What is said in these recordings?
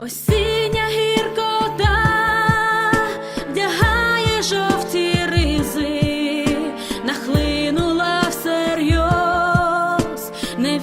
Осіння гіркота вдягає жовті ризи, нахлинула всерйоз, не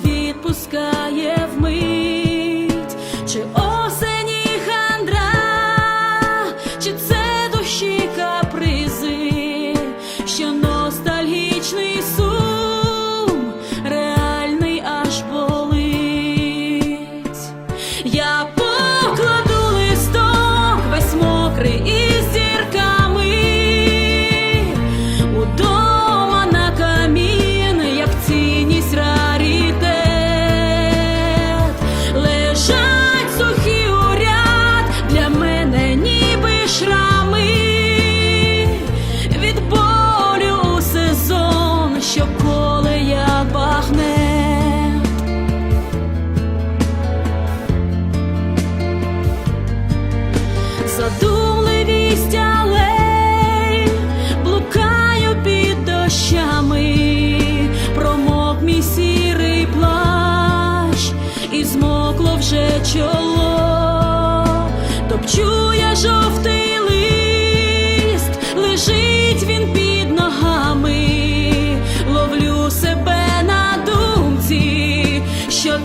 задумливість алей, блукаю під дощами, промок мій сірий плащ, і змокло вже чоло, топчу я жовтий лист, лежить він під ногами, ловлю себе на думці, що